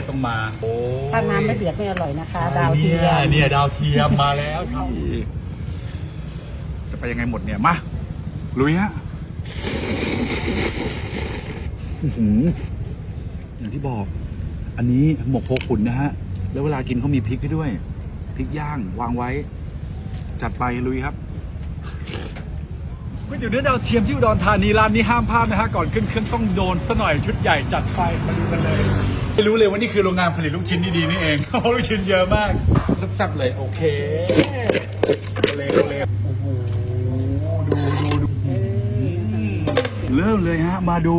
ศต้องมาโอ้ยถ้าน้ำไม่เดือดไม่อร่อยนะคะใช่ดาวเทียมเนี่ยเนี่ยดาวเทียมมาแล้วครับจะไปยังไงหมดเนี่ย มาลุยฮะอื้อหืออย่างที่บอก อันนี้หมกโคขุนนะฮะ แล้วเวลากินเขามีพริกให้ด้วย พริกย่างวางไว้ จัดไปลุยครับ ก๋วยเตี๋ยวเนื้อดาวเทียมที่อุดรธานีร้านนี้ห้ามพลาดนะฮะ ก่อนขึ้นเครื่องต้องโดนซะหน่อยชุดใหญ่จัดไปมาดูกันเลย ไม่รู้เลยว่านี่คือโรงงานผลิตลูกชิ้นดีๆนี่เองโอ้ลูกชิ้นเยอะมากแซ่บๆเลยโอเคเลยเลยโอ้โหดูดูดูเริ่มเลยฮะ มาดู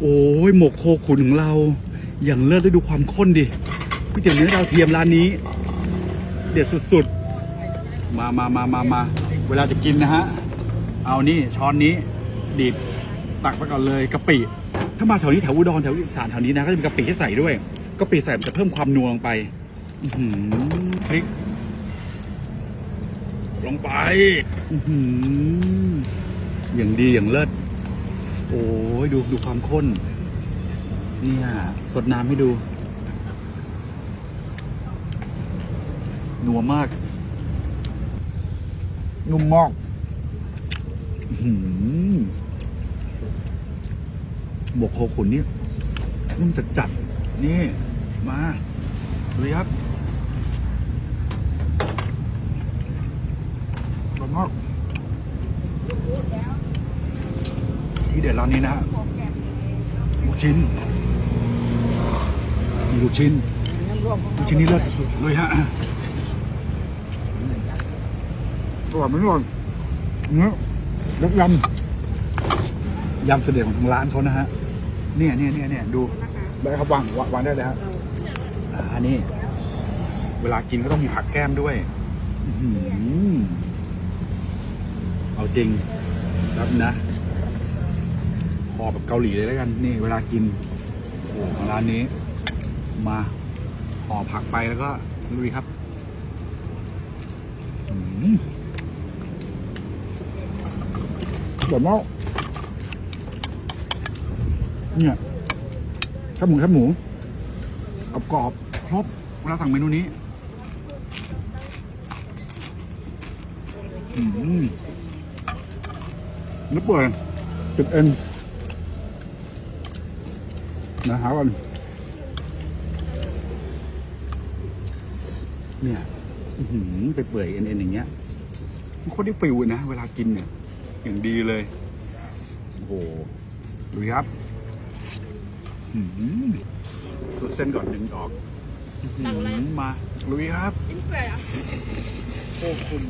โอ้ยหมกโคขุนของเรา อย่างเลิศได้ดูความข้นดิก๋วยเตี๋ยวเนื้อดาวเทียมร้านนี้ เด็ดสุดๆ มามามามามาเวลาจะกินนะฮะ เอานี่ช้อนนี้ดีบตักไปก่อนเลยกะปิ ถ้ามาแถวนี้แถวอุดรแถวอีสานแถวนี้นะก็จะมีกะปิให้ใส่ด้วยกะปิใส่มันจะเพิ่มความนัวลงไปอื้อหือพริก ลงไปอื้อหืออย่างดีอย่างเลิศโอ้ยดูดูความข้น เนี่ยสดน้ำให้ดู นัวมาก นุ่มมากอื้อหือ หมกโคขุนนี่นุ่มจัดจัดๆนี่มาดูครับร่อยมากที่เด็ดร้านนี้นะฮะลูกชิ้นมีลูกชิ้นลูกชิ้นนี่เลิศเลยฮะอร่อยไหมอร่อยเนื้อยกยำ ยำเสด็จของทางร้านเขานะฮะเนี่ยเนี่ยเนี่ยเนี่ยดูได้ครับวางวางวางได้เลยฮะอ่านี่ เวลากินก็ต้องมีผักแก้มด้วยอื้อหือเอาจริงรับนะขอแบบเกาหลีเลยแล้วกัน นี่ เวลากินโอ้โหร้านนี้ มาห่อผักไปแล้วก็ลุยครับอืมอร่อยมาก เนี่ยแค่หมูแค่หมูกรอบกรอบครบเวลาสั่งเมนูนี้อืมนึกเปื่อยติดเอ็นนะหาก่อนเนี่ยอื้อหือไปเปื่อยเอ็นเอ็นอย่างเงี้ยมันโคตรได้ฟิลนะ เวลากินเนี่ย อย่างดีเลย โอ้โหดูครับ สุดเส้นก่อนดึงออกอื้อหือมา ลุยครับโอ้คุณ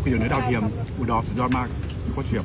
คุยอยู่ในอดาวเทียม อุดรสุดยอดมากโคตรเฉียบ